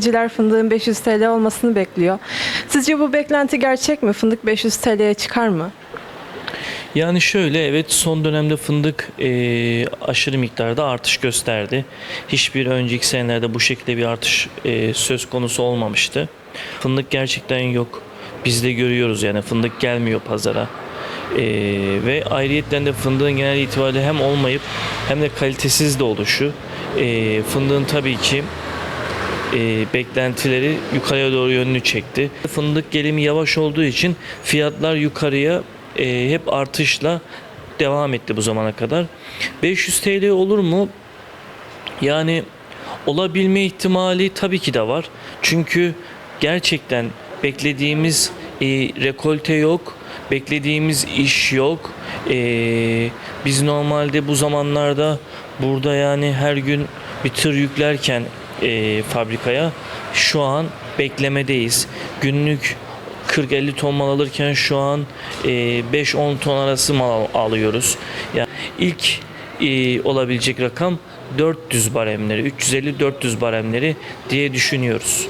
Üreticiler fındığın 500 TL olmasını bekliyor. Sizce bu beklenti gerçek mi? Fındık 500 TL'ye çıkar mı? Yani şöyle evet son dönemde fındık e, aşırı miktarda artış gösterdi. Hiçbir önceki senelerde bu şekilde bir artış e, söz konusu olmamıştı. Fındık gerçekten yok. Biz de görüyoruz yani fındık gelmiyor pazara. E, ve ayrıyetten de fındığın genel itibariyle hem olmayıp hem de kalitesiz de oluşu e, fındığın tabii ki e, beklentileri yukarıya doğru yönünü çekti. Fındık gelimi yavaş olduğu için fiyatlar yukarıya e, hep artışla devam etti bu zamana kadar. 500 TL olur mu? Yani olabilme ihtimali tabii ki de var. Çünkü gerçekten beklediğimiz e, rekolte yok, beklediğimiz iş yok. E, biz normalde bu zamanlarda burada yani her gün bir tır yüklerken e, fabrikaya şu an beklemedeyiz. Günlük 40-50 ton mal alırken şu an e, 5-10 ton arası mal al- alıyoruz. Yani ilk e, olabilecek rakam 400 baremleri, 350-400 baremleri diye düşünüyoruz.